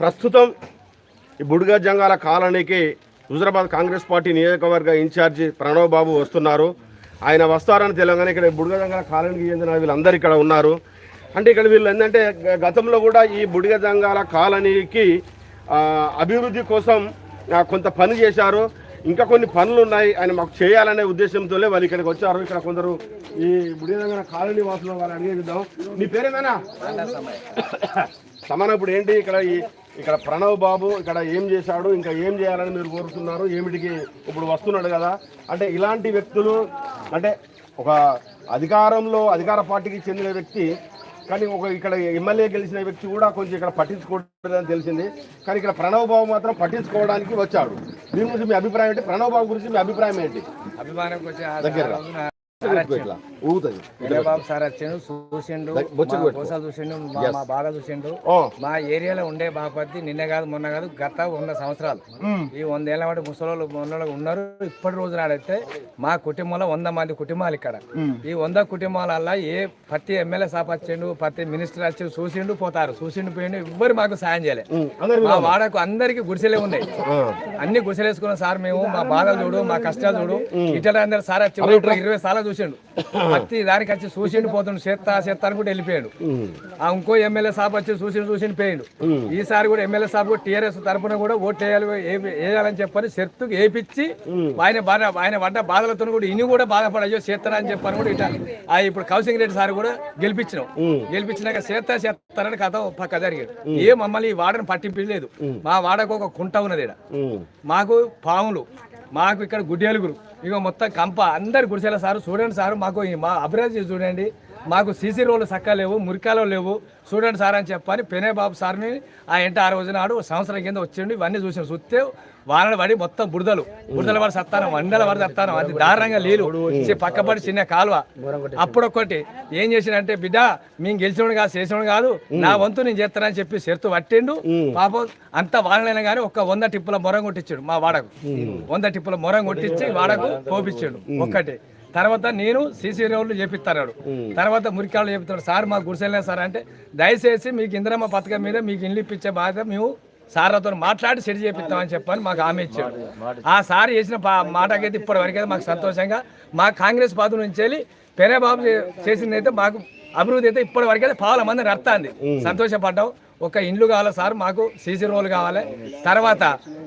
ప్రస్తుతం ఈ బుడిగ జంగాల కాలనీకి హుజరాబాద్ కాంగ్రెస్ పార్టీ నియోజకవర్గ ఇన్ఛార్జి ప్రణవ్ బాబు వస్తున్నారు. ఆయన వస్తారని తెలంగాణ ఇక్కడ బుడిగ జంగాల కాలనీకి చెందిన వీళ్ళందరూ ఇక్కడ ఉన్నారు. అంటే ఇక్కడ వీళ్ళు ఏంటంటే గతంలో కూడా ఈ బుడిగ జంగాల కాలనీకి అభివృద్ధి కోసం కొంత పని చేశారు. ఇంకా కొన్ని పనులు ఉన్నాయి. ఆయన మాకు చేయాలనే ఉద్దేశంతోనే వాళ్ళు ఇక్కడికి వచ్చారు. ఇక్కడ కొందరు ఈ బుడిగ జంగాల కాలనీ వాసులు వాళ్ళు అడిగేద్దాం నీ పేరేమేనా? సమానం ఇప్పుడు ఏంటి ఇక్కడ ఈ ఇక్కడ ప్రణవ్ బాబు ఇక్కడ ఏం చేశాడు? ఇంకా ఏం చేయాలని మీరు కోరుతున్నారు? ఏమిటికి ఇప్పుడు వస్తున్నాడు కదా. అంటే ఇలాంటి వ్యక్తులు అంటే ఒక అధికారంలో అధికార పార్టీకి చెందిన వ్యక్తి కానీ ఒక ఇక్కడ ఎమ్మెల్యే గెలిచిన వ్యక్తి కూడా కొంచెం ఇక్కడ పట్టించుకోవట్లేదని తెలిసింది. కానీ ఇక్కడ ప్రణవ్ బాబు మాత్రం పట్టించుకోవడానికి వచ్చాడు. దీని గురించి మీ అభిప్రాయం ఏంటి? ప్రణవ్ బాబు గురించి మీ అభిప్రాయం ఏంటి? అభిమానం దగ్గర సార్ చూసిండు. కోసాలు చూసిండు మా బాధ చూసిండు. మా ఏరియాలో ఉండే బాపతి నిన్న కాదు మొన్న కాదు గత వంద సంవత్సరాలు. ఈ వందేళ్ళ వాటి ముసలోళ్ళు మొన్నలు ఉన్నారు. ఇప్పటి రోజు నాడైతే మా కుటుంబంలో వంద మంది కుటుంబాలు ఇక్కడ. ఈ వంద కుటుంబాలల్లో ఏ ప్రతి ఎమ్మెల్యే సాప్ వచ్చిండు ప్రతి మినిస్టర్ వచ్చి చూసిండు పోతారు. చూసిండు పోయిండు ఎవ్వరు మాకు సాయం చేయలే. ఉమ్, అందరు మా వాడకు అందరికి గుడిసెలే ఉన్నాయి. అన్ని గుడిసెలేసుకున్న సార్ మేము మా బాధలు చూడు మా కష్టాలు చూడు. ఇట్లా అందరు సార్ వచ్చి ఇరవై సార్లు చూసిండు. ప్రతి దానికి వచ్చి చూసిండు పోతుండు చేత్తా చేత్తా అని కూడా వెళ్ళిపోయాడు. ఆ ఇంకో ఎమ్మెల్యే సాబ్ వచ్చి చూసిండు చూసిండు పోయాడు. ఈసారి కూడా ఎమ్మెల్యే సాబ్ టీఆర్ఎస్ తరపున కూడా ఓట్లు వేయాలి వేయాలని చెప్పని చెర్తుకు వేయించి ఆయన బాధ ఆయన పడ్డ బాధలతో కూడా ఇని కూడా బాధపడయ్యో చేస్తారా అని చెప్పని కూడా ఇట్లా ఆ ఇప్పుడు కౌసింగ్ రెడ్డి సార్ కూడా గెలిపించినాం. గెలిపించినాక చేస్తా చేస్తారని కథ పక్క జరిగాడు ఏ మమ్మల్ని ఈ వాడని పట్టింపలేదు మా వాడకు ఒక కుంట ఉన్నది ఈడ. మాకు పాములు. మాకు ఇక్కడ గుడ్డేలుగురు ఇక మొత్తం కంప. అందరు గుడిసెల సార్ చూడండి సార్ మాకు ఈ మా అభివృద్ధి చూడండి. మాకు సీసీ రోడ్లు చక్కగా లేవు మురికాలు లేవు. చూడండి సార్ అని చెప్పని పెనే బాబు సార్ని ఆ ఇంట ఆ రోజు నాడు సంవత్సరం కింద వచ్చిండు. ఇవన్నీ చూసాం చూస్తే వానలు పడి మొత్తం బురదలు. బురదల పడి సత్తానం వందల పడి సత్తానం. అది దారుణంగా నీళ్ళు పక్కపడి చిన్న కాలువ. అప్పుడు ఒక్కటి ఏం చేసినంటే బిడ్డ మేము గెలిచినోడు కాదు చేసినోడు కాదు. నా వంతు నేను చేస్తానని చెప్పి షరతు పట్టిండు. పాపం అంత వానలైనా కానీ ఒక వంద టిప్పుల మొరం కొట్టించాడు మా వాడకు. వంద టిప్పుల మొరం కొట్టించి వాడకు కోపించాడు ఒక్కటి. తర్వాత నేను సీసీ రోడ్లు చేపిస్తాడు తర్వాత మురికాళ్ళు చేపిస్తాడు. సార్ మాకు గుడిసెలే సార్ అంటే దయచేసి మీకు ఇందిరమ్మ పథకం మీద మీకు ఇల్లు ఇప్పించే బాధ్యత మేము సార్లతో మాట్లాడి సెట్ చేపిస్తామని చెప్పని మాకు హామీ ఇచ్చాడు ఆ సార్ చేసిన మాటకైతే ఇప్పటి వరకు అయితే మాకు సంతోషంగా మా కాంగ్రెస్ పార్టీ నుంచి వెళ్ళి పెనేబాబు చే- చేసింది అయితే మాకు అభివృద్ధి అయితే ఇప్పటి వరకు అయితే పావుల మంది రత్తాంది సంతోషపడ్డాం. ఒక ఇండ్లు కావాలి సార్? మాకు సీసీ రోడ్లు కావాలి. తర్వాత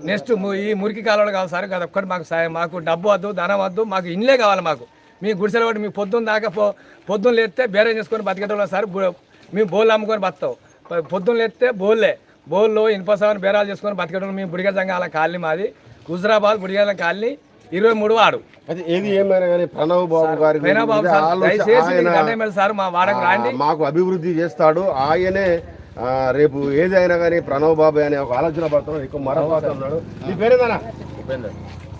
నెక్స్ట్ ఈ మురికి కాలువలు కావాలి సార్. అది ఒక్కటి మాకు మాకు డబ్బు వద్దు ధనం వద్దు మాకు ఇండ్లే కావాలి మాకు. మీ గుడిసెల ఒకటి మీ పొద్దున్న దాకా పో పొద్దున్న లేస్తే బేరే చేసుకొని బతికేటోళ్ళం సార్. మేము బోళ్ళు అమ్ముకొని బతాం పొద్దున్న లేస్తే బోల్లే బోల్లో ఇనుప సామాన్ బేరాలు చేసుకొని బతికేటోళ్ళం మేము బుడిగ జంగాల కాలనీ మాది. హుజరాబాద్ బుడిగల కాలనీ ఇరవై మూడు వాడు అయితే ఏది ఏమైనా కానీ ప్రణవ్ బాబు గారి బాబు సార్ దయచేసి సార్ మా వాడకు రాండి. మాకు అభివృద్ధి చేస్తాడు. ఆయనే రేపు ఏది అయినా కానీ ప్రణవ్ బాబు అనే ఒక ఆలోచన పడుతున్నాడు ఎక్కువ మరొక ఉన్నాడు నీ పేరేందనా ఉపేందర్.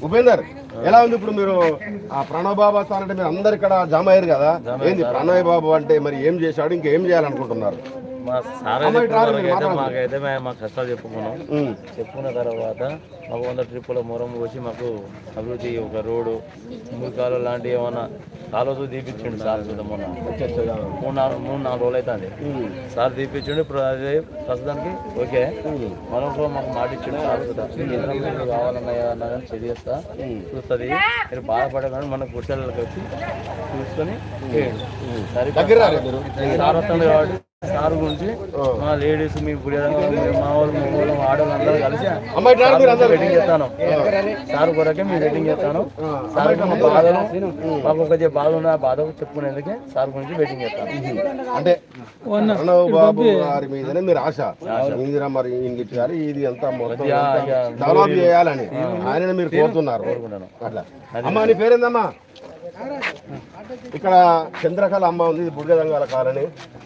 ఉపేందర్ ఎలా ఉంది ఇప్పుడు మీరు ఆ ప్రణవ్ బాబు వస్తానంటే మీరు అందరు ఇక్కడ జమ అయ్యారు కదా ఏంది ప్రణవ్ బాబు అంటే మరి ఏం చేశాడు? ఇంకా ఏం చేయాలనుకుంటున్నారు? మా సార్ అయితే. మాకైతే మేము మా కష్టాలు చెప్పుకున్నాం. చెప్పుకున్న తర్వాత మాకు వంద ట్రిప్పుల మొరం పోసి మాకు అభివృద్ధి ఒక రోడ్డు మురికాలు లాంటివి ఏమన్నా కాలువతో తీపిచ్చిండు సార్ మొన్న మూడు నాలుగు మూడు నాలుగు రోజులు అవుతుంది సార్ తీపిచ్చిండు ఇప్పుడు అదే ప్రస్తుతానికి ఓకే. మరొక మాకు మాట ఇచ్చిండు సార్ కూడా. మీకు ఏదైనా మీకు కావాలన్నా ఏదన్నా కానీ చదివేస్తా చూస్తుంది. మీరు బాధపడగానే మన గుడిసెలకు వచ్చి చూసుకొని సరే సార్ వస్తుంది కాబట్టి సార్ గురించి మా లేడీస్ మీ మా వాళ్ళు మీ వాళ్ళు ఆడవాళ్ళు అందరూ కలిసి వెయిటింగ్ చేస్తాను. సార్ కొరకే మేము వెయిటింగ్ చేస్తాను. సార్ మా బాధలు మాకు ఒక బాధ ఉన్న బాధ చెప్పుకునేందుకే సార్ గురించి వెయిటింగ్ చేస్తాను. అంటే ప్రణవ్ బాబు గారి మీదనే మీరు ఆశ. ఇందిరా మరి ఇంగిట్ గారు ఇది మొత్తం డెవలప్ చేయాలని ఆయన మీరు కోరుతున్నారు. అట్లా. అమ్మా నీ పేరేందమ్మా? ఇక్కడ చంద్రకళ అమ్మ ఉంది ఇది బుడిగదంగాల కాలనీ.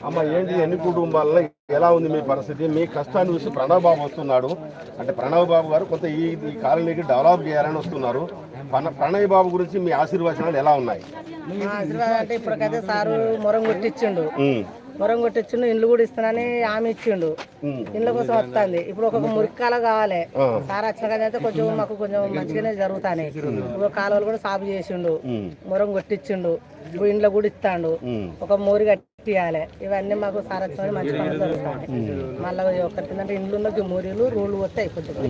అమ్మ ఏంటి ఎన్ని కుటుంబాలలో ఎలా ఉంది మీ పరిస్థితి? మీ కష్టాన్ని చూసి ప్రణవ్ బాబు వస్తున్నాడు. అంటే ప్రణవ్ బాబు గారు కొంత ఈ ఈ కాలనీకి డెవలప్ చేయాలని వస్తున్నారు. ప్రణవ్ ప్రణయ్ బాబు గురించి మీ ఆశీర్వచనాలు ఎలా ఉన్నాయి? అంటే ఇప్పటికైతే సారు మొరం కొట్టించిండు. మొరం కొట్టించిండు ఇండ్లు కూడా ఇస్తానని హామీ ఇచ్చిండు. ఇండ్ల కోసం వస్తుంది. ఇప్పుడు ఒక మురికాల కావాలి. సార్ వచ్చిన కదా అయితే కొంచెం మాకు కొంచెం మంచిగానే జరుగుతాయి ఇప్పుడు కాలువలు కూడా సాగు చేసిండు. మొరం కొట్టించిండు. ఇప్పుడు ఇండ్ల కూడా ఇస్తాడు. ఒక మోరి కట్టి తీయాలి ఇవన్నీ మాకు సారక్షణ మంచి పనులు జరుగుతాయి మళ్ళీ ఒకటి ఇండ్లు మూరీలు రోడ్లు వస్తే అయిపోతుంది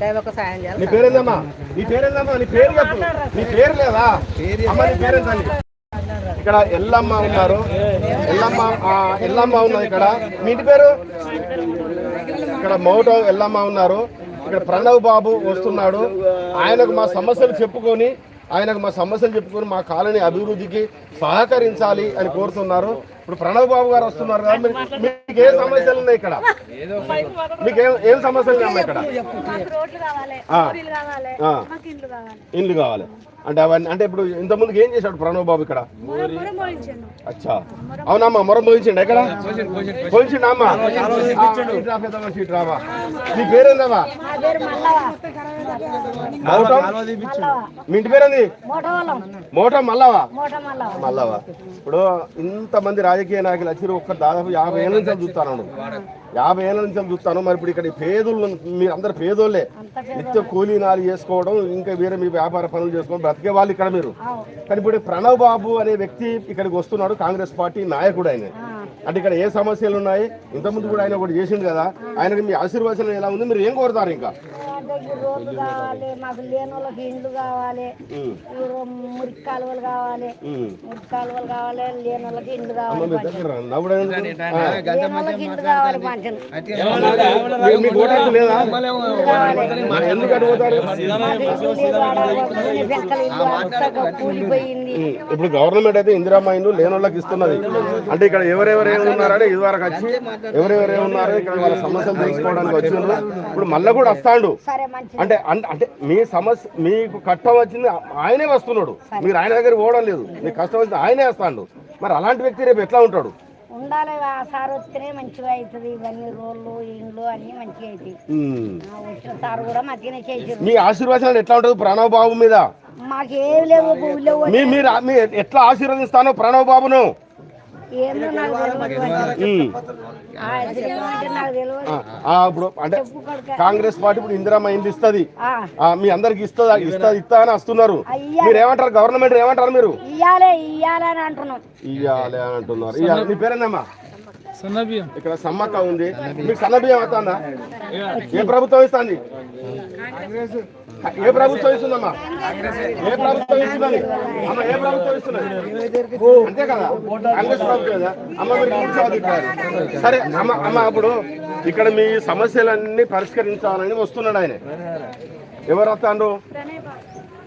దైవ ఒక సాయం చేయాలి? ఇక్కడ ఎల్లమ్మ ఉన్నారు. ఎల్లమ్మ ఎల్లమ్మ ఉన్నది ఇక్కడ. మీ ఇంటి పేరు? ఇక్కడ మౌటం ఎల్లమ్మ ఉన్నారు. ఇక్కడ ప్రణవ్ బాబు వస్తున్నాడు. ఆయనకు మా సమస్యలు చెప్పుకొని ఆయనకు మా సమస్యలు చెప్పుకొని మా కాలనీ అభివృద్ధికి సహకరించాలి అని కోరుతున్నారు. ఇప్పుడు ప్రణవ్ బాబు గారు వస్తున్నారు కదా మీకు ఏ సమస్యలు ఉన్నాయి ఇక్కడ? మీకు ఏం ఏం సమస్యలు ఉన్నాయి ఇక్కడ? కావాలి. అంటే అవన్నీ అంటే ఇప్పుడు ఇంత ఏం చేశాడు ప్రణవ్ బాబు ఇక్కడ? అచ్చా. అవునమ్మా మొరం పోయించండి ఎక్కడ పోయించండి అమ్మా సీట్ పెద్ద నీ పేరేందమ్మా? మీ ఇంటి పేరేంది? మోటవలం మల్లవా? మోట మల్లవా. ఇప్పుడు ఇంతమంది రాజకీయ నాయకులు వచ్చి ఒక్క దాదాపు యాభై ఏళ్ళ నుంచి చూస్తాను యాభై ఏళ్ళ నుంచి చూస్తాను. మరి ఇప్పుడు ఇక్కడ పేదోళ్ళు మీరు అందరు పేదోళ్ళే. నిత్య కూలీ నాలి చేసుకోవడం ఇంకా వేరే మీ వ్యాపార పనులు చేసుకోవడం బ్రతికే వాళ్ళు ఇక్కడ మీరు. కానీ ఇప్పుడు ప్రణవ్ బాబు అనే వ్యక్తి ఇక్కడికి వస్తున్నాడు కాంగ్రెస్ పార్టీ నాయకుడు ఆయన. అంటే ఇక్కడ ఏ సమస్యలు ఉన్నాయి? ఇంతకుముందు కూడా ఆయన ఒకటి చేసిండు కదా. ఆయనకి మీ ఆశీర్వచనం ఎలా ఉంది? మీరు ఏం కోరుతారు ఇంకా? ఈ రోడ్లు కావాలి మాకు లేని వాళ్ళకి ఇండ్లు కావాలి మురికి కాలువలు కావాలి. మురికి కాలువలు కావాలి లేని వాళ్ళకి ఇండ్లు కావాలి దగ్గర. లేని వాళ్ళకి ఇండ్లు కావాలి పంచను. ఇప్పుడు గవర్నమెంట్ అయితే ఇందిరామ్మ ఇల్లు లేని వాళ్ళకి ఇస్తున్నది. అంటే ఇక్కడ ఎవరెవరు ఏమి ఉన్నారని ఇదివరకు వచ్చి ఎవరెవరు ఏమి ఉన్నారో ఇక్కడ వాళ్ళ సమస్యలు తెలుసుకోవడానికి వచ్చిండ్రు. ఇప్పుడు మళ్ళీ కూడా వస్తాడు. అంటే అంటే మీ సమస్య మీకు కష్టం వచ్చింది ఆయనే వస్తున్నాడు. మీరు ఆయన దగ్గర పోవడం లేదు. మీకు కష్టం వచ్చింది ఆయనే వస్తాడు. మరి అలాంటి వ్యక్తి రేపు ఎట్లా ఉంటాడు? ఉండాలి సార్ వస్తేనే మంచిగా అవుతుంది. ఇవన్నీ రోడ్లు ఇండ్లు అన్ని మంచిగా అవుతాయి. వచ్చిన సార్ కూడా మంచిగానే మీ ఆశీర్వచనాలు ఎట్లా ఉంటుంది ప్రణవ్ బాబు మీద? మాకేం లేవు మీరు ఎట్లా ఆశీర్వదిస్తానో ప్రణవ్ బాబును? ఇప్పుడు అంటే కాంగ్రెస్ పార్టీ ఇప్పుడు ఇందిరామ్మ ఇండ్లు ఇస్తుంది. ఆ, మీ అందరికి ఇస్తుందా? ఇస్తా ఇస్తా అని వస్తున్నారు. మీరు ఏమంటారు గవర్నమెంట్ ఏమంటారు మీరు? ఇయ్యాలే అని అంటున్నాం. ఇయ్యాలి అని అంటున్నారు. ఇయ్యాలి. మీ పేరేందమ్మా? ఇక్కడ సమ్మక్క ఉంది. మీకు సన్న బియ్యం వస్తుందా? ఏ ప్రభుత్వం ఇస్తుంది? ఏ ప్రభుత్వం ఇస్తుందమ్మా? ఏ ప్రభుత్వం ఇస్తున్నది అమ్మ ఏ ప్రభుత్వం ఇస్తున్నది? అంతే కదా? కాంగ్రెస్ ప్రభుత్వం కదా? అమ్మ మీరు. సరే అమ్మ అమ్మ అప్పుడు ఇక్కడ మీ సమస్యలన్నీ పరిష్కరించాలని వస్తున్నాడు ఆయన. ఎవరు వస్తాడు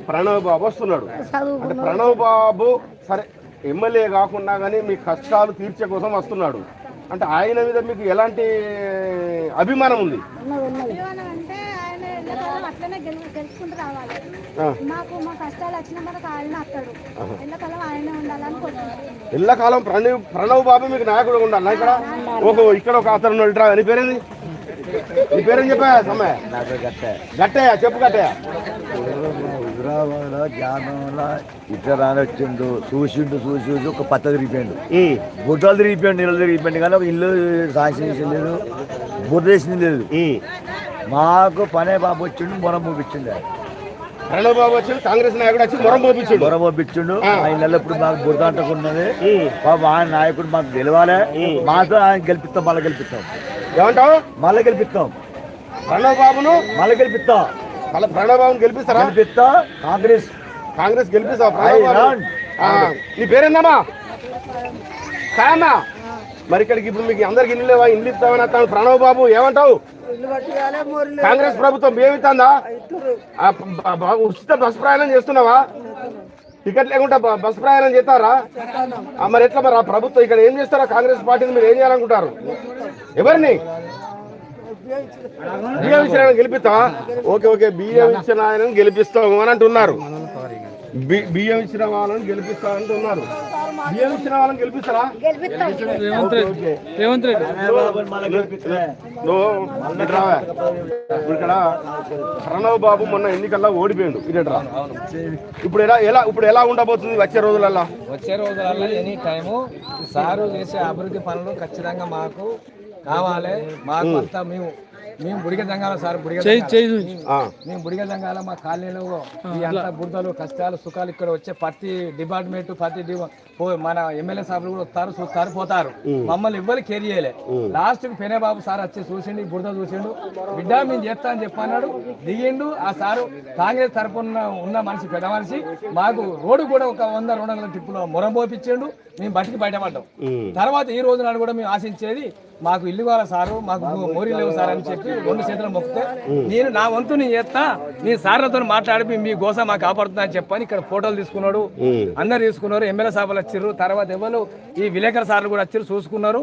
ప్రణవ్ బాబు వస్తున్నాడు. అంటే ప్రణవ్ బాబు సరే ఎమ్మెల్యే కాకుండా కానీ మీ కష్టాలు తీర్చే కోసం వస్తున్నాడు. అంటే ఆయన మీద మీకు ఎలాంటి అభిమానం ఉంది? అభిమానం అంటే ఆయన ఎల్లకాలం అట్లనే గెలు గెలుచుకుంటూ రావాలి. ఆ. మాకు మా కష్టాలు వచ్చిన మనకు ఆయన వస్తాడు ఎల్లకాలం ఆయనే ఉండాలని కోరుకుంటున్నాను ఎల్లకాలం ప్రణవ్ ప్రణవ్ బాబు మీకు నాయకుడు ఉండాలి ఇక్కడ? ఓహో ఇక్కడ ఒక అతను ఉన్నాడు. ఇట్రా నీ పేరేంది? నీ పేరేం చెప్పా సమ్మె. గట్టయ్య చెప్పు గట్టయ్య. హైదరాబాద్ జ్ఞానంలో ఇట్లా రానొచ్చిండు. చూసిండు చూసి చూసి ఒక పత్త తిరిగిపోయిండు. ఉమ్, గుడ్డలు తిరిగిపోయిండు ఇల్లు తిరిగిపోయింది కానీ ఒక ఇల్లు సాక్షి లేదు. బుర్ర వేసింది లేదు. మాకు పనే బాబు వచ్చిండు మొర మూపించిండు ఆయన. ప్రణవ్ బాబు వచ్చి కాంగ్రెస్ నాయకుడు వచ్చి మొరం పోపించాడు మొర మూపించిండు ఆయన నెలప్పుడు మాకు బురద అంటకున్నది. ఉమ్. పాప ఆయన నాయకుడు మాకు గెలవాలి. మాతో ఆయన గెలిపిస్తాం మళ్ళీ గెలిపిస్తాం. ఏమంటావు? మళ్ళీ గెలిపిస్తాం. ప్రణవ్ బాబును? మళ్ళీ గెలిపిస్తాం. మళ్ళీ ప్రణవ్ బాబుని గెలిపిస్తారా? గెలిపిస్తా కాంగ్రెస్. కాంగ్రెస్ గెలిపిస్తావా నీ పేరేందమ్మా? కాయమ్మా మరి ఇక్కడికి ఇప్పుడు మీకు అందరికి ఇల్లు లేవా? ఇల్లు ఇస్తామని అతను ప్రణవ్ బాబు. ఏమంటావు? కాంగ్రెస్ ప్రభుత్వం బ- ఉచిత బస్ ప్రయాణం చేస్తున్నావా? టికెట్ లేకుండా బస్ ప్రయాణం చేస్తారా? మరి ఎట్లా మరి ఆ ప్రభుత్వం ఇక్కడ ఏం చేస్తారా? కాంగ్రెస్ పార్టీని మీరు ఏం చేయాలనుకుంటారు? ఎవరిని? బియ్యం ఇచ్చిన గెలిపిస్తావా? ఓకే ఓకే బియ్యం ఇచ్చిన ఆయన గెలిపిస్తాము అని అంటున్నారు. బియ్యం ఇచ్చిన వాళ్ళని గెలిపిస్తా అంటున్నారు. బియ్యం ఇచ్చిన వాళ్ళని గెలిపిస్తారా? గెలిపిస్తాం ఓకే, ఓకే. నువ్వు ఇటు రావా. ఇప్పుడు ఇక్కడ ప్రణవ్ బాబు మొన్న ఎన్నికల్లో ఓడిపోయిండు. ఇటరా ఇప్పుడు ఎలా ఎలా ఇప్పుడు ఎలా ఉండబోతుంది వచ్చే రోజులల్లా? వచ్చే రోజులలో ఎనీ టైము సారు చేసే అభివృద్ధి పనులు ఖచ్చితంగా మాకు కావాలి. మాకు అంతా మేము మేము బుడిగ జంగాల సార్ బుడిగ ఆ, మేము బుడిగ జంగాల మా కాలనీలో ఈ అంత బుడతలు కష్టాలు సుఖాలు ఇక్కడ వచ్చే ప్రతి డిపార్ట్మెంట్ ప్రతి మన ఎమ్మెల్యే సార్లు కూడా వస్తారు చూస్తారు పోతారు మమ్మల్ని ఎవ్వరు కేర్ చేయలే. లాస్ట్ పెనే బాబు సార్ వచ్చి చూసిండు బుడత చూసిండు. బిడ్డ మేము చేస్తా అని చెప్పన్నాడు. దిగిండు. ఆ సారు కాంగ్రెస్ తరపున ఉన్న మనిషి పెద్ద మనిషి మాకు రోడ్డు కూడా ఒక వంద రెండు వందల టిప్పులో మొరం పోపించిండు మేము బతికి బయటపడ్డాం. తర్వాత ఈ రోజు నాడు కూడా మేము ఆశించేది మాకు ఇల్లు కావాలి సారు? మాకు మోరీ లేవు సార్ అని చెప్పి రెండు చేతులు మొక్కితే నేను నా వంతు నేను చేస్తా నేను సార్లతో మాట్లాడి మీ- గోస మాకు కాపాడుతుందా అని చెప్పని ఇక్కడ ఫోటోలు తీసుకున్నాడు. అందరు తీసుకున్నారు ఎమ్మెల్యే సాబులు వచ్చారు తర్వాత ఎవరు? ఈ విలేకరు సార్లు కూడా వచ్చారు చూసుకున్నారు.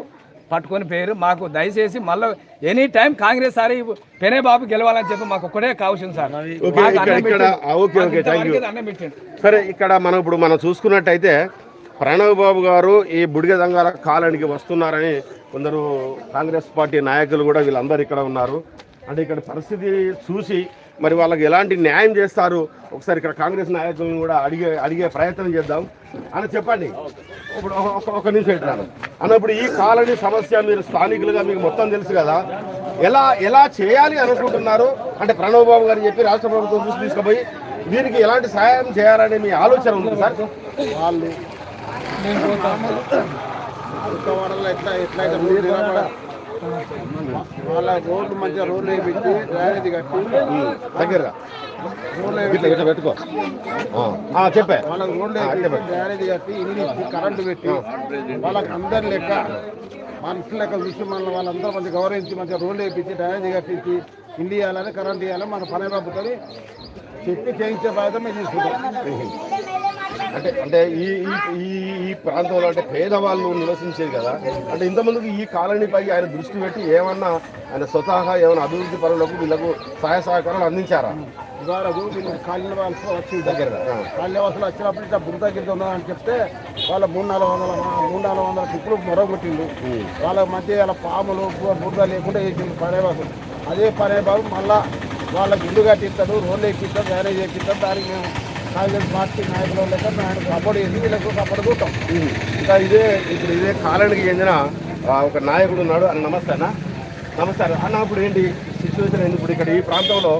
పట్టుకొని పేరు. మాకు దయచేసి మళ్ళీ ఎనీ టైం కాంగ్రెస్ సార్ పెనే బాబు గెలవాలని చెప్పి మాకు ఒక్కడే కావచ్చు సార్. సరే ఇక్కడ మనం ఇప్పుడు మనం చూసుకున్నట్టయితే ప్రణవ్ బాబు గారు ఈ బుడిగ దంగాల కాలానికి వస్తున్నారని కొందరు కాంగ్రెస్ పార్టీ నాయకులు కూడా వీళ్ళందరూ ఇక్కడ ఉన్నారు. అంటే ఇక్కడ పరిస్థితి చూసి మరి వాళ్ళకి ఎలాంటి న్యాయం చేస్తారు? ఒకసారి ఇక్కడ కాంగ్రెస్ నాయకులను కూడా అడిగే అడిగే ప్రయత్నం చేద్దాం. అని చెప్పండి. ఇప్పుడు ఒక- నిమిషం ఇట్రాను అన్నప్పుడు ఈ కాలనీ సమస్య మీరు స్థానికులుగా మీకు మొత్తం తెలుసు కదా. ఎలా ఎలా చేయాలి అనుకుంటున్నారు? అంటే ప్రణవ్ బాబు గారు చెప్పి రాష్ట్ర ప్రభుత్వం చూసి తీసుకుపోయి వీరికి ఎలాంటి సహాయం చేయాలనే మీ ఆలోచన ఉంది సార్? వాళ్ళు ఎట్లా ఎట్లయితే రోడ్డు వాళ్ళ రోడ్డు మంచిగా రోడ్లు వేయించి డ్రైనేజ్ కట్టి దగ్గర ఇట్లా ఇట్లా పెట్టుకో. ఆ, ఆ, చెప్పే. వాళ్ళకి రోడ్లు వేయించి డ్రైనేజ్ కట్టి ఇల్లు ఇచ్చి కరెంటు పెట్టి వాళ్ళకి అందరి లెక్క మనుషుల లెక్క చూసి మన వాళ్ళందరూ మంచిగా గౌరవించి మంచిగా రోడ్లు వేయించి డ్రైనేజ్ కట్టించి ఇల్లు ఇవ్వాలని కరెంట్ ఇవ్వాలని మన పని బాబుతో చెప్పి చేయించే బాధ్యత మేము తీసుకుంటాం అంటే అంటే ఈ ఈ- ఈ ప్రాంతంలో అంటే పేదవాళ్ళు నివసించేది కదా. అంటే ఇంతమందికి ఈ కాలనీపై ఆయన దృష్టి పెట్టి ఏమన్నా ఆయన స్వతహా ఏమైనా అభివృద్ధి పనులకు వీళ్ళకు సహాయ సహకారాలు అందించారా? ఉదాహరణకు వాళ్ళు వచ్చి దగ్గర ఆ. కాలనీ వాసులు వచ్చినప్పుడు ఇట్లా బురద గిరిద ఉన్నదని చెప్తే వాళ్ళ మూడు నాలుగు వందల మూడు నాలుగు వందల టిప్పులు మొరగొట్టిండు. వాళ్ళ మధ్య వాళ్ళ పాములు బు- బురద లేకుండా వేసిండు పనేవాసు అదే పనేబాబు మళ్ళా వాళ్ళకి ఇల్లు కట్టిస్తాడు రోడ్లు ఎక్కిస్తాడు మ్యారేజ్ ఎక్కిస్తాడు దానికి మేము కాంగ్రెస్ పార్టీ నాయకులు లెక్క ఆయన సపోర్ట్ చేసి వీళ్ళకు సపోర్ట్ చూస్తాం ఇంకా ఇదే ఇప్పుడు ఇదే కాలానికి చెందిన ఒక నాయకుడు ఉన్నాడు. అని నమస్తే అన్న. నమస్తే అన్న. ఇప్పుడు ఏంటి? సిచ్యువేషన్ ఏంటి ఇప్పుడు ఇక్కడ ఈ ప్రాంతంలో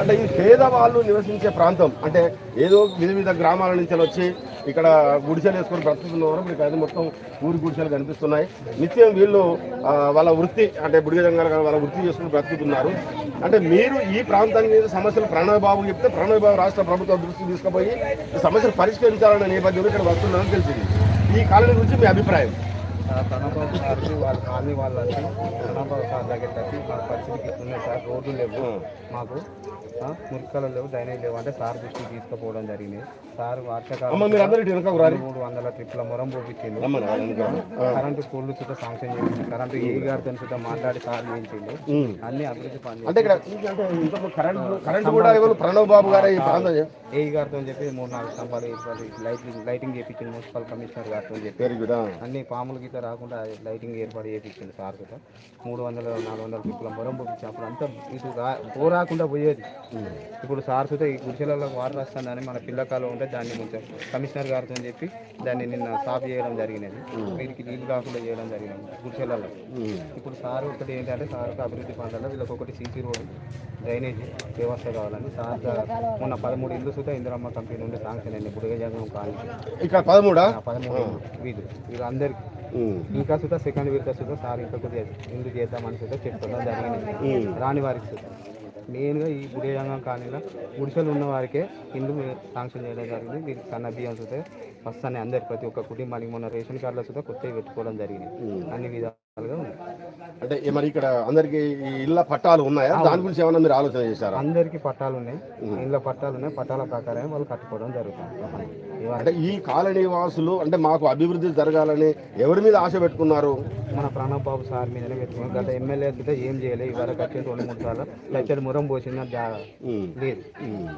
అంటే ఈ పేదవాళ్ళు నివసించే ప్రాంతం అంటే ఏదో వివిధ గ్రామాల నుంచి వచ్చి ఇక్కడ గుడిసెలు వేసుకొని బ్రతుకుతున్నారు మీకు అది మొత్తం ఊరి గుడిసెలు కనిపిస్తున్నాయి. నిత్యం వీళ్ళు వాళ్ళ వృత్తి అంటే బుడిగ జంగాల వాళ్ళ వృత్తి చేసుకుని బ్రతుకుతున్నారు అంటే మీరు ఈ ప్రాంతానికి మీద సమస్యలు ప్రణవ్ బాబు చెప్తే ప్రణవ్ బాబు రాష్ట్ర ప్రభుత్వం దృష్టికి తీసుకుపోయి సమస్యలు పరిష్కరించాలనే నేపథ్యంలో ఇక్కడ వస్తున్నారని తెలిసింది. ఈ కాలనీ గురించి మీ అభిప్రాయం? ప్రణబాబు సార్కి వాళ్ళ కాలనీ వాళ్ళు వచ్చి ప్రణబాబు సార్ దగ్గర వచ్చి మా పరిస్థితికి ఉన్నాయి సార్ రోడ్లు లేవు మాకు. మురికలు లేవు డ్రైనేజ్ లేవు అంటే సార్ దృష్టికి తీసుకుపోవడం జరిగింది. సార్ వర్షాకాలం మూడు వందల ట్రిప్ల మొరం వెనక. కరెంటు స్కూళ్ళు చుట్టూ శాంక్షన్ చేసింది కరెంటు ఏ గారితో చుట్టూ మాట్లాడి సార్ చేయించిండు. ఉమ్. అన్ని అభివృద్ధి పని అంటే ఇక్కడ అంటే ఇంతకు కరెంట్ కరెంట్ కూడా ఎవరు? ప్రణవ్ బాబు గారే ఈ ప్రాంతం చే- ఏ గారితో చెప్పి మూడు నాలుగు స్తంభాలు లైటింగ్ లైటింగ్ చేయించింది మున్సిపల్ కమిషనర్ గారితో చెప్పి. అన్ని పాములు గీత రాకుండా లైటింగ్ ఏర్పాటు చేయించింది సార్ కూడా. మూడు వందల నాలుగు వందల ట్రిప్పుల మొరం పంపించినప్పుడు అంతా ఇటు రా పో రాకుండా పోయేది. ఇప్పుడు సార్ సుత ఈ గుడిసెలలో వాటర్ వస్తుందని మన పిల్లకాలు ఉంటే దాన్ని కొంచెం కమిషనర్ గారితో చెప్పి దాన్ని నిన్న స్టాప్ చేయడం జరిగినది. వీరికి నీళ్ళు కాకుండా చేయడం జరిగినది గుడిసెలలో. ఇప్పుడు సార్ ఒకటి ఏంటంటే సార్కి అభివృద్ధి పనులలో వీళ్ళకి ఒకటి సీసీ రోడ్ డ్రైనేజ్ వ్యవస్థ కావాలని సార్ మొన్న పదమూడు ఇల్లు సుతా ఇందిరమ్మ కంపెనీ నుండి శాంక్షన్ అయింది. జగన్ కాలనీ. ఇక్కడ పదమూడా? పదమూడు వీధులు వీళ్ళందరికీ. ఇంకా సుతా సెకండ్ వీక్ సుతా సార్ ఇంకా కొద్దిగా ఎందుకు చేద్దామని సుతా చెప్పడం జరిగింది. రాని వారికి సుతా మెయిన్గా ఈ గుడియంగం కాలనీలో గుడిసెలు ఉన్న వారికే ఇల్లు శాంక్షన్ చేయడం జరిగింది. దీనికి సన్న బియ్యం సుతా వస్తానే అందరికి ప్రతి ఒక్క కుటుంబానికి మొన్న రేషన్ కార్డుల సుతా కొత్తవి పెట్టుకోవడం జరిగింది. అన్ని విధాలుగా ఉంది అంటే మరి ఇక్కడ అందరికి ఈ ఇళ్ళ పట్టాలు ఉన్నాయా? దాని గురించి ఏమన్నా మీరు ఆలోచన చేశారా? అందరికీ పట్టాలు ఉన్నాయి. ఇళ్ళ పట్టాలు ఉన్నాయి. పట్టాల ప్రకారం వాళ్ళు కట్టుకోవడం జరుగుతుంది. అంటే ఈ కాలనీ వాసులు అంటే మాకు అభివృద్ధి జరగాలని ఎవరి మీద ఆశ పెట్టుకున్నారు? మన ప్రణబ్ బాబు సార్ మీదనే పెట్టుకున్నాం. గత ఎమ్మెల్యే అయితే ఏం చేయలేదు ఇవాళ కట్టిన రెండు మూడు సార్లు లక్షలు మురం పోసిన. లేదు.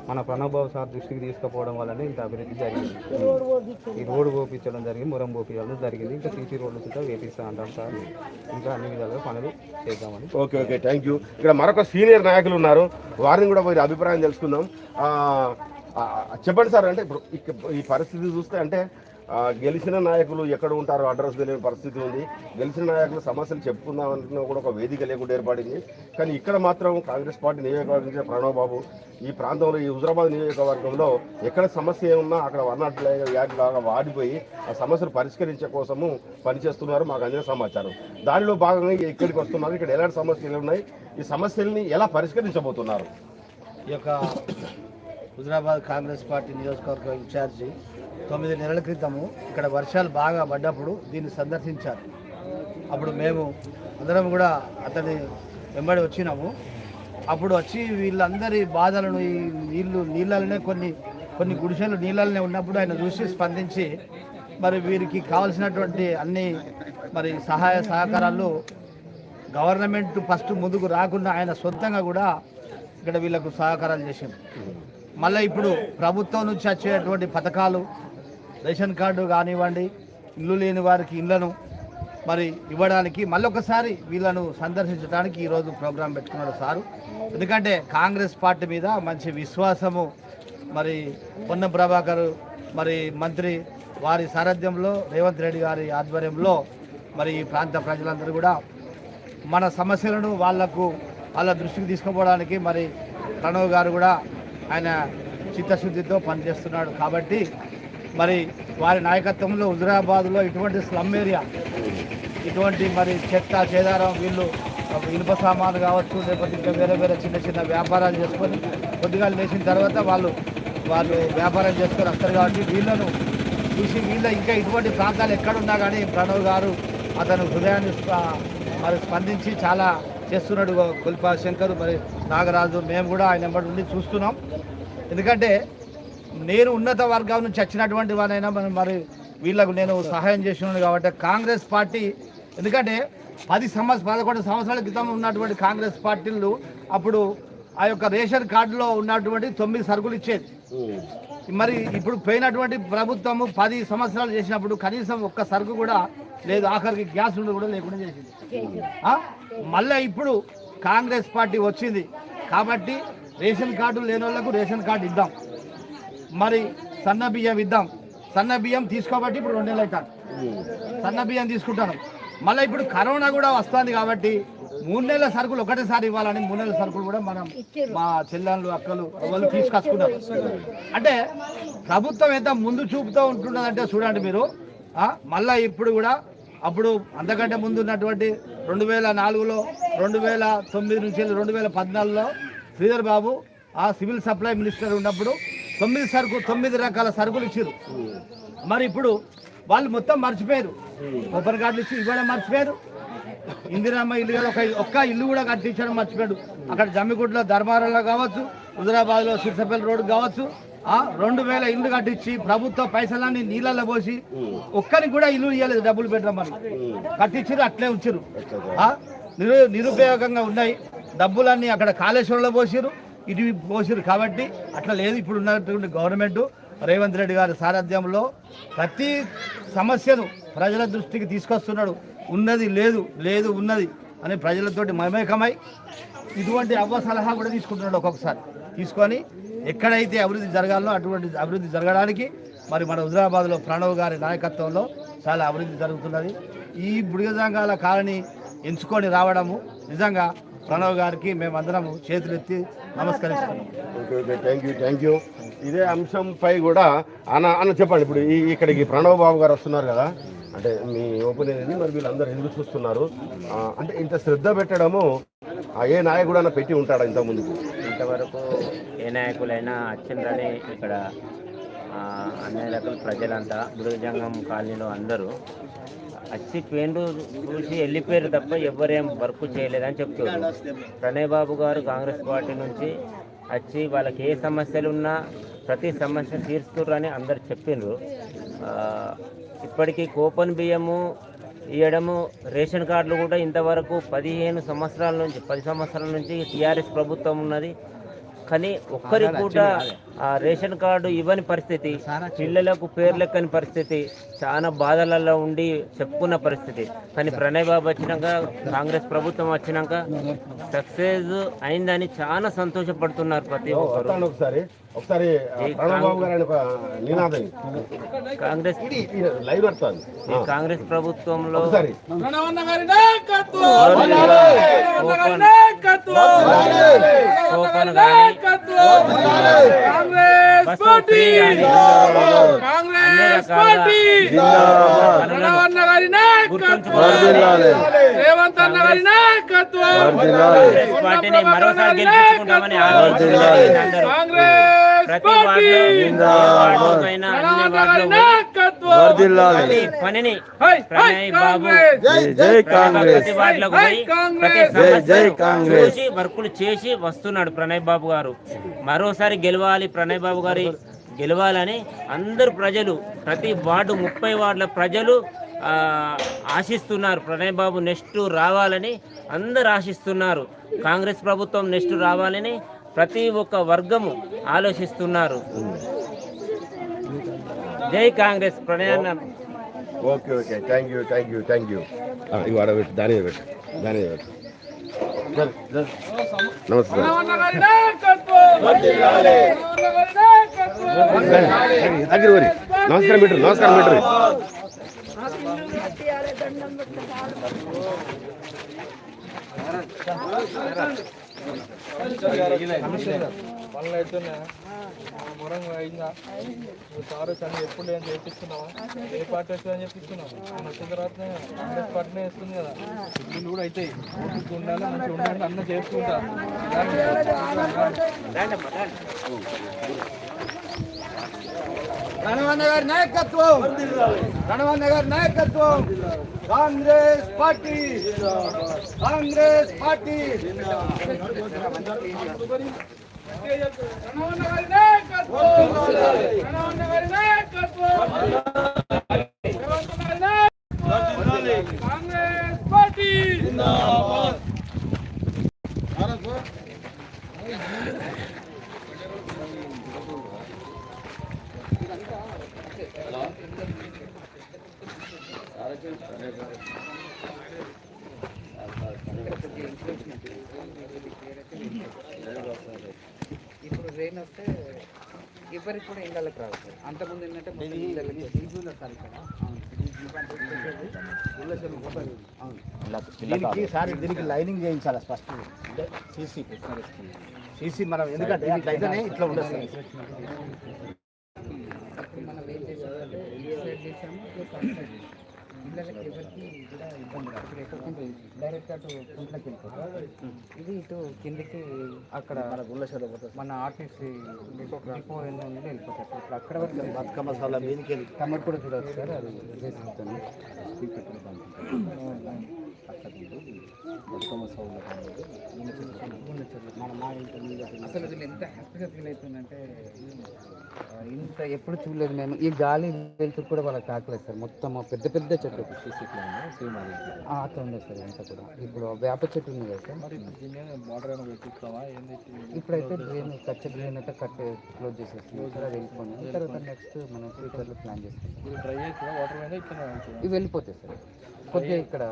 మన ప్రణబ్ బాబు సార్ దృష్టికి తీసుకుపోవడం వల్లనే ఇంత అభివృద్ధి జరిగింది. ఈ రోడ్డు పోపించడం జరిగింది మురం పోపించడం జరిగింది. ఇంకా సీసీ రోడ్లు సుతా వేపిస్తా అంటాం సార్. ఇంకా అన్ని విధాలుగా పనులు చేద్దామని. Okay okay. థ్యాంక్ యూ ఇక్కడ మరొక సీనియర్ నాయకులు ఉన్నారు. వారిని కూడా వారి అభిప్రాయం తెలుసుకుందాం. చెప్పండి సార్ అంటే ఇప్పుడు ఈ పరిస్థితి చూస్తే అంటే గెలిచిన నాయకులు ఎక్కడ ఉంటారో అడ్రస్ తెలియని పరిస్థితి ఉంది. గెలిచిన నాయకులు సమస్యలు చెప్పుకుందాం అనుకున్న కూడా ఒక వేదిక లేకుండా ఏర్పడింది. కానీ ఇక్కడ మాత్రం కాంగ్రెస్ పార్టీ నియోజకవర్గం ప్రణవ్ బాబు ఈ ప్రాంతంలో ఈ హుజరాబాద్ నియోజకవర్గంలో ఎక్కడ సమస్య ఉన్నా అక్కడ వన్ నాట్ యాడ్ లాగా వాడిపోయి ఆ సమస్యలు పరిష్కరించే కోసము పనిచేస్తున్నారు మాకు అందిన సమాచారం. దానిలో భాగంగా ఇక్కడికి వస్తున్నారు. ఇక్కడ ఎలాంటి సమస్యలు ఉన్నాయి? ఈ సమస్యల్ని ఎలా పరిష్కరించబోతున్నారు? ఈ యొక్క హుజరాబాద్ కాంగ్రెస్ పార్టీ నియోజకవర్గ ఇన్ఛార్జి. తొమ్మిది నెలల క్రితము ఇక్కడ వర్షాలు బాగా పడ్డప్పుడు దీన్ని సందర్శించారు. అప్పుడు మేము అందరం కూడా అతని వెంబడి వచ్చినాము. అప్పుడు వచ్చి వీళ్ళందరి బాధలను ఈ నీళ్ళు నీళ్ళనే కొన్ని కొన్ని గుడిసెలు నీళ్ళనే ఉన్నప్పుడు ఆయన చూసి స్పందించి మరి వీరికి కావలసినటువంటి అన్ని మరి సహాయ సహకారాలు గవర్నమెంట్ ఫస్ట్ ముందుకు రాకుండా ఆయన సొంతంగా కూడా ఇక్కడ వీళ్ళకు సహకారాలు చేసింది మళ్ళీ ఇప్పుడు ప్రభుత్వం నుంచి వచ్చేటువంటి పథకాలు రేషన్ కార్డు కానివ్వండి ఇల్లు లేని వారికి ఇళ్ళను మరి ఇవ్వడానికి మళ్ళొకసారి వీళ్ళను సందర్శించడానికి ఈరోజు ప్రోగ్రాం పెట్టుకున్నాడు సారు. ఎందుకంటే కాంగ్రెస్ పార్టీ మీద మంచి విశ్వాసము మరి పొన్న ప్రభాకర్ మరి మంత్రి వారి సారథ్యంలో రేవంత్ రెడ్డి గారి ఆధ్వర్యంలో మరి ఈ ప్రాంత ప్రజలందరూ కూడా మన సమస్యలను వాళ్ళకు వాళ్ళ దృష్టికి తీసుకుపోవడానికి మరి ప్రణవ్ గారు కూడా ఆయన చిత్తశుద్ధితో పనిచేస్తున్నాడు. కాబట్టి మరి వారి నాయకత్వంలో హుజరాబాద్లో ఇటువంటి స్లమ్ ఏరియా ఇటువంటి మరి చెత్త చేదారం వీళ్ళు ఇనుప సామాన్లు కావచ్చు లేకపోతే ఇంకా వేరే వేరే చిన్న చిన్న వ్యాపారాలు చేసుకొని కొద్దిగా లేచిన తర్వాత వాళ్ళు వాళ్ళు వ్యాపారం చేసుకొని వస్తారు కాబట్టి వీళ్ళను చూసి వీళ్ళ ఇంకా ఇటువంటి ప్రాంతాలు ఎక్కడున్నా కానీ ప్రణవ్ గారు అతను హృదయాన్ని మరి స్పందించి చాలా చేస్తున్నాడు కొల్పా శంకర్ మరి నాగరాజు మేము కూడా ఆయన వెంబడి ఉండి చూస్తున్నాం. ఎందుకంటే నేను ఉన్నత వర్గం నుంచి వచ్చినటువంటి వానైనా మనం మరి వీళ్ళకు నేను సహాయం చేస్తున్నాను కాబట్టి కాంగ్రెస్ పార్టీ ఎందుకంటే పది సంవత్సరం పదకొండు సంవత్సరాల క్రితం ఉన్నటువంటి కాంగ్రెస్ పార్టీలు అప్పుడు ఆ యొక్క రేషన్ కార్డులో ఉన్నటువంటి తొమ్మిది సరుకులు ఇచ్చేది. మరి ఇప్పుడు పోయినటువంటి ప్రభుత్వము పది సంవత్సరాలు చేసినప్పుడు కనీసం ఒక్క సరుకు కూడా లేదు ఆఖరికి గ్యాస్ ఉండదు కూడా లేకుండా చేసింది. మళ్ళీ ఇప్పుడు కాంగ్రెస్ పార్టీ వచ్చింది. కాబట్టి రేషన్ కార్డు లేని వాళ్ళకు రేషన్ కార్డు ఇద్దాం. మరి సన్న బియ్యం ఇద్దాం. సన్న బియ్యం తీసుకోబట్టి ఇప్పుడు రెండు నెలలు అవుతాను సన్న బియ్యం తీసుకుంటాను. మళ్ళీ ఇప్పుడు కరోనా కూడా వస్తుంది కాబట్టి మూడు నెలల సరుకులు ఒకటేసారి ఇవ్వాలని మూడు నెలల సరుకులు కూడా మనం మా చెల్లెళ్ళు అక్కలు వాళ్ళు తీసుకొచ్చుకున్నారు. అంటే ప్రభుత్వం ఎంత ముందు చూపుతూ ఉంటున్నదంటే చూడండి మీరు. ఆ, మళ్ళా ఇప్పుడు కూడా అప్పుడు అంతకంటే ముందు ఉన్నటువంటి రెండు వేల నాలుగులో రెండు వేల తొమ్మిది నుంచి రెండు వేల పద్నాలుగులో శ్రీధర్ బాబు ఆ సివిల్ సప్లై మినిస్టర్ ఉన్నప్పుడు తొమ్మిది సరుకు తొమ్మిది రకాల సరుకులు ఇచ్చారు మరి ఇప్పుడు వాళ్ళు మొత్తం మర్చిపోయారు. కొబ్బరి కార్డులు ఇచ్చి ఇవ్వడం మర్చిపోయారు. ఇందిరమ్మ ఇల్లు కూడా ఒక ఒక్క ఇల్లు కూడా కట్టించడం మర్చిపోయాడు. అక్కడ జమ్మిగుడ్లో ధర్మారంలో కావచ్చు హుజరాబాద్లో సిరిసపల్లి రోడ్ కావచ్చు ఆ రెండు వేల ఇల్లు కట్టించి ప్రభుత్వ పైసలన్నీ నీళ్ళల్లో పోసి ఒక్కరికి కూడా ఇల్లు ఇవ్వలేదు డబ్బులు పెట్టమని కట్టించారు అట్లే ఉంచారు ఆ, నిరు నిరుపయోగంగా ఉన్నాయి. డబ్బులన్నీ అక్కడ కాళేశ్వరంలో పోసిరు ఇటు పోసిరు కాబట్టి అట్లా లేదు. ఇప్పుడు ఉన్నటువంటి గవర్నమెంట్ రేవంత్ రెడ్డి గారి సారథ్యంలో ప్రతి సమస్యను ప్రజల దృష్టికి తీసుకొస్తున్నాడు. ఉన్నది లేదు లేదు ఉన్నది అని ప్రజలతోటి మమేకమై ఇటువంటి అవ్వ సలహా కూడా తీసుకుంటున్నాడు ఒక్కొక్కసారి. తీసుకొని ఎక్కడైతే అభివృద్ధి జరగాలో అటువంటి అభివృద్ధి జరగడానికి మరి మన హుజరాబాద్లో ప్రణవ్ గారి నాయకత్వంలో చాలా అభివృద్ధి జరుగుతున్నది. ఈ బుడిగజంగాల కాలనీ ఎంచుకొని రావడము నిజంగా ప్రణవ్ గారికి మేమందరము చేతులెత్తి నమస్కరిస్తున్నాం. Okay okay thank you thank you ఇదే అంశంపై కూడా అన్న అన్న చెప్పండి ఇప్పుడు ఈ ఇక్కడికి ప్రణవ్ బాబు గారు వస్తున్నారు కదా. అంటే మీ ఓపెన్ అనేది మరి వీళ్ళందరూ ఎందుకు చూస్తున్నారు? అంటే ఇంత శ్రద్ధ పెట్టడము ఏ నాయకుడు పెట్టి ఉంటాడు ఇంత ముందుకు ఇంతవరకు ఏ నాయకులైనా వచ్చిందని ఇక్కడ అన్ని రకాల ప్రజలంతా బురుజంగం కాలనీలో అందరూ వచ్చి పేండు చూసి వెళ్ళిపోయారు తప్ప ఎవరేం వర్క్ చేయలేదని చెప్తున్నారు. ప్రణయ్ బాబు గారు కాంగ్రెస్ పార్టీ నుంచి వచ్చి వాళ్ళకి ఏ సమస్యలు ఉన్నా ప్రతి సమస్య తీరుస్తుర్రు అందరు చెప్పిండ్రు. ఇప్పటికీ కూపన్ బియ్యము ఇవ్వడము రేషన్ కార్డులు కూడా ఇంతవరకు పదిహేను సంవత్సరాల నుంచి పది సంవత్సరాల నుంచి టీఆర్ఎస్ ప్రభుత్వం ఉన్నది. కానీ ఒక్కరి పూట ఆ రేషన్ కార్డు ఇవ్వని పరిస్థితి పిల్లలకు పేర్లెక్కని పరిస్థితి చాలా బాధలలో ఉండి చెప్పుకున్న పరిస్థితి. కానీ ప్రణయ్ బాబు వచ్చినాక కాంగ్రెస్ ప్రభుత్వం వచ్చినాక సక్సెస్ అయిందని చాలా సంతోషపడుతున్నారు ప్రతి ఒక్కరు. ఒకసారి గారు నినాదం. కాంగ్రెస్ లైవ్ పెడతాను ఈ కాంగ్రెస్ ప్రభుత్వంలో ఒకసారి. గాని అన్ని పనులను గుర్తుంచుకోవాలి. కాంగ్రెస్ ప్రతి వార్డులో పనిని ప్రణయ్ బాబు వర్కులు చేసి వస్తున్నాడు ప్రణయ్ బాబు గారు. మరోసారి గెలవాలి ప్రణయ్ బాబు గారి గెలవాలని అందరు ప్రజలు ప్రతి వార్డు ముప్పై వార్డుల ప్రజలు ఆ, ఆశిస్తున్నారు. ప్రణయ్ బాబు నెక్స్ట్ రావాలని అందరు ఆశిస్తున్నారు. కాంగ్రెస్ ప్రభుత్వం నెక్స్ట్ రావాలని ప్రతి ఒక్క వర్గము ఆలోచిస్తున్నారు. జై Congress ప్రణయాన్న. Okay okay. Thank you thank you thank you thank you పెట్టు దాని పెట్టు దాని పెట్టు. నమస్తే. దగ్గర వరి నమస్కారం పెట్టరు నమస్కారం పెట్టరు పనులు అవుతున్నా మొరం అయిందా సారు చని ఎప్పుడు ఏం చేపిస్తున్నావా ఏ పార్టీ వస్తుందని చెప్పిస్తున్నావు ఆయన వచ్చిన తర్వాత కాంగ్రెస్ పార్టీనే వస్తుంది కదా ఇల్లు కూడా అవుతాయి ఓపిక ఉండాలి మంచిగా ఉండాలి అన్న చేసుకుంటా రణవన్న గారి నాయకత్వం. రణవన్న గారి నాయకత్వం. Congress party Congress party. ఇప్పుడు రెయిన్ వస్తే ఎవరికి కూడా ఇళ్ళకి రావు సార్. అంతకుముందు ఏంటంటే దీనికి సార్ దీనికి లైనింగ్ చేయించాలి ఫస్ట్. సీసీ సీసీ మనం ఎందుకంటే ఇట్లా అయితేనే ఇట్లా ఉండదు మనం ఏం చేసామంటే ఈ సైడ్ చేసాము. ఇళ్ళకి ఎవరికి కూడా ఇబ్బంది రాదు. ఇప్పుడు ఎక్కడికంటే డైరెక్ట్ అటు కుంట్లకి వెళ్ళిపోతాం. ఇది ఇటు కిందికి అక్కడ మన గుళ్ళ మన ఆర్టీసీ డిపో ఉందో వెళ్ళిపోతారు ఇప్పుడు అక్కడ వరకు బతుకమ్మ సార్ల మీదకి వెళ్ళి. కమ్మటి కూడా చూడవచ్చు సార్ అది చేస్తాను అసలు వీళ్ళు ఎంత హ్యాపీగా ఫీల్ అవుతుందంటే ఆ, ఇంత ఎప్పుడు చూడలేదు మేము. ఈ గాలి వెళ్తూ కూడా వాళ్ళకి తాకలేదు సార్. మొత్తం పెద్ద పెద్ద చెట్లు. అట్లా ఉంది సార్ ఇంత కూడా. ఇప్పుడు వేప చెట్టు ఉంది కదా సార్. ఇప్పుడైతే డ్రైన్ కచ్చ డ్రైన్ అయితే కట్ క్లోజ్ చేసేస్తున్నాం సార్ వెళ్ళిపోయింది తర్వాత నెక్స్ట్ మనం ఫ్యూచర్లో ప్లాన్ చేస్తాం. ఇవి వెళ్ళిపోతాయి సార్. కొద్దిగా ఇక్కడ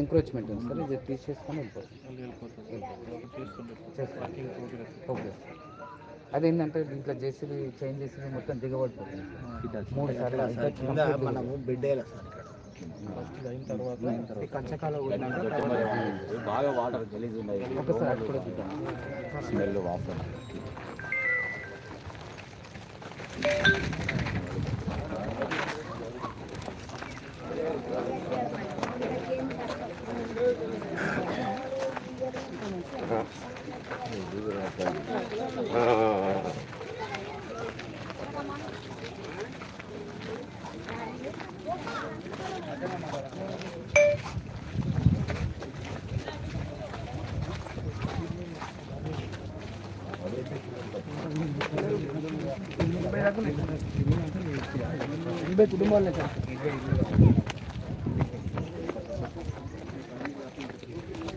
ఎంక్రోచ్మెంట్ ఉంది సార్ ఇది తీసేసుకొని వెళ్ళిపోతుంది. అదేంటంటే దీంట్లో జేసీబీ చేంజ్ చేసి మొత్తం దిగబడిపోతుంది. మూడు సార్లు మనము సార్ బాగా వాటర్ గలీజ్ ఉన్నాయి. ఒకసారి కూడా చూద్దాం. స్మెల్ వాసన. ఎనభై కుటుంబాలే సార్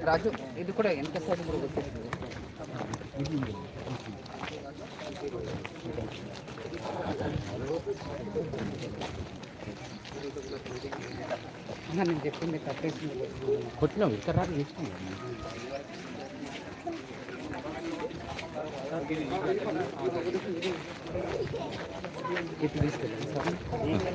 రాజు ఇది కూడా ఎంత సైడ్ కూడా వచ్చేసింది నేను చెప్పింది కట్టేసింది. కొట్టినాం ఇక్కడ రాక తీసుకున్నాం ఇప్పుడు తీసుకెళ్ళాను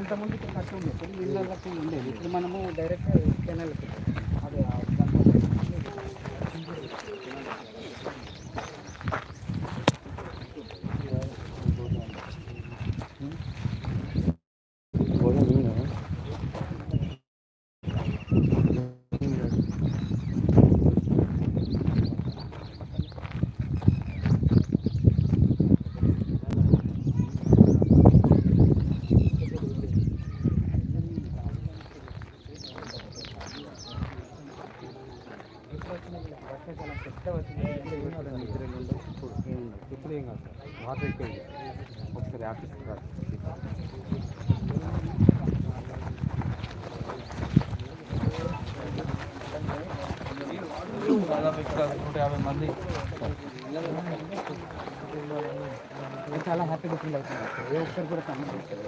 అంటే కట్టు ఉంది ఇప్పుడు ఇళ్ళ కట్టు ఉండేది ఇప్పుడు మనము డైరెక్ట్ కెనాల్ అదే ఆ దాంట్లో వర్షాకాలం పెద్ద వచ్చింది ఇప్పుడు ఏం ఉండదు ఇప్పుడు ఏం కాదు సార్ వాటర్ ఎక్కువ ఒకసారి ఆఫీస్కి రాదు దాదాపు ఇక్కడ నూట యాభై మంది చాలా హ్యాపీగా ఫీల్ అవుతుంది ఏ ఒక్కరు కూడా కనిపించలేదు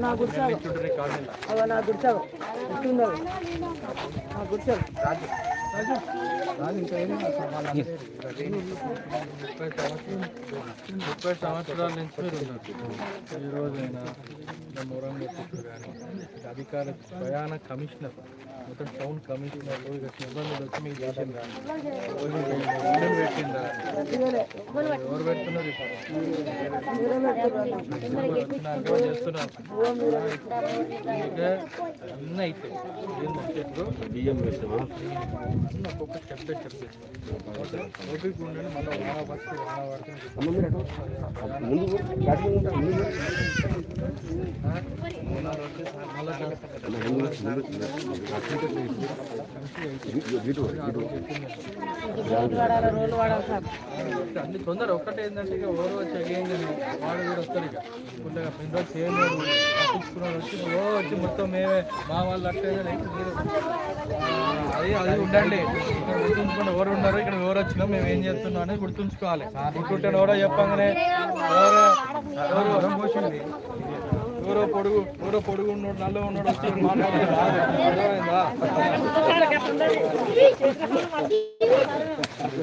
నా గుడిసావు నా గుడిసావు ఇట్టున్నావు నా గుడిసావు ముప్పై సంవత్సరాల నుంచి మీరు ఉన్నారు ఈరోజైనా మొరంగా కానీ అధికార ప్రయాణ కమిషనర్. మొత్తం టౌన్ కమిషనర్ ఇక సిబ్బందులు వచ్చి మీకు చేసిందా ఇల్లు పెట్టిందా ఎవరు పెడుతున్నారు ఇప్పుడు చేస్తున్నారు ఇంకా అన్నీ అయితే ఏం వచ్చేట్లు బియ్యం వేసామా ఒక్కొక్క స్టెప్ స్టెప్ ఓపిక ఉండండి మళ్ళీ వాన వస్తే వాన పడుతుంది అమ్మ మీరు అటు ముందు గాడి అన్ని తొందర ఒక్కటే ఏంటంటే ఇక ఓరో వచ్చి అగేం వాడు కూడా వస్తారు ఇక. ఫుల్గా రెండు రోజులు చేయలేరు పట్టించుకున్నాడు వచ్చి ఓ వచ్చి మొత్తం మేమే మా వాళ్ళు అట్టే లైట్ అది అది ఉండండి. ఇక్కడ గుర్తుంచుకోండి ఎవరు ఉన్నారు ఇక్కడ ఎవరు వచ్చినా మేము ఏం చేస్తున్నాం అనేది గుర్తుంచుకోవాలి. గుర్తుంటే ఎవరో చెప్పంగానే ఎవరో ఎవరు పోసింది ఎవరో పొడుగు ఎవరో పొడుగు ఉన్నాడు నల్ల ఉన్నాడు వచ్చి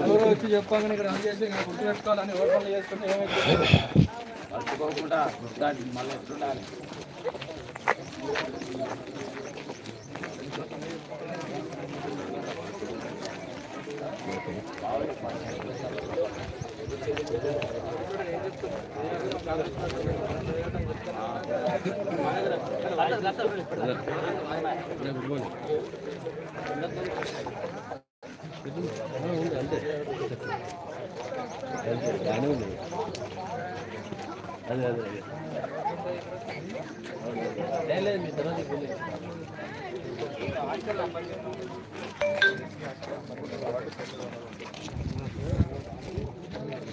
ఎవరో వచ్చి చెప్పంగానే ఇక్కడ ఇక్కడ గుర్తు పెట్టుకోవాలని ఎవరు పనులు చేసుకుంటే ఏమైతే అదే అదే అదే లేదు మీ తర్వాత ఇప్పుడు లేదు.